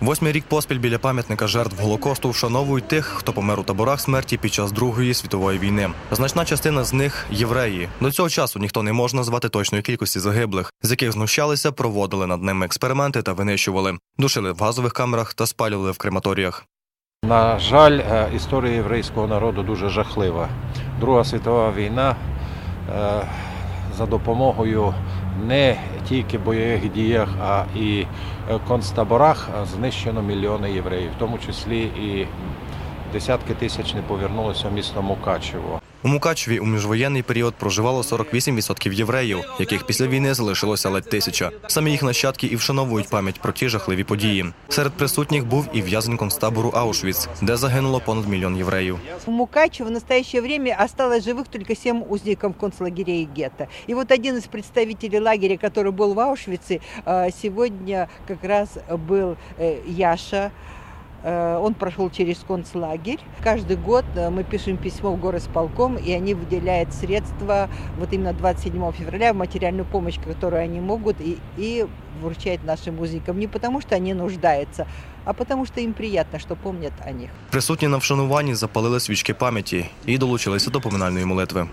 Восьмий рік поспіль біля пам'ятника жертв Голокосту вшановують тих, хто помер у таборах смерті під час Другої світової війни. Значна частина з них євреї. До цього часу ніхто не може назвати точної кількості загиблих, з яких знущалися, проводили над ними експерименти та винищували, душили в газових камерах та спалювали в крематоріях. На жаль, е, історія єврейського народу дуже жахлива. Друга світова війна е, за допомогою не тільки бойових діях, а і е, концтаборах знищено мільйони євреїв, в тому числі і десятки тисяч не повернулося в місто Мукачево. У Мукачеві у міжвоєнний період проживало 48% євреїв, яких після війни залишилося ледь тисяча. Самі їх нащадки і вшановують пам'ять про ті жахливі події. Серед присутніх був і в'язень концтабору Аушвіц, де загинуло понад мільйон євреїв. В Мукачево в настоящее время осталось живых только семь узников концлагерей и гетто. И вот один из представителей лагеря, который был в Аушвице, э, сегодня как раз был э, Яша. Э, Он прошел через концлагерь. Каждый год э, мы пишем письмо в горосполком, и они выделяют средства вот именно 27 февраля в материальную помощь, которую они могут, и, и вручают нашим узникам. Не потому, что они нуждаются, а потому, что им приятно, что помнят о них. Присутні на вшануванні запалили свічки пам'яті і долучилися до поминальної молитви.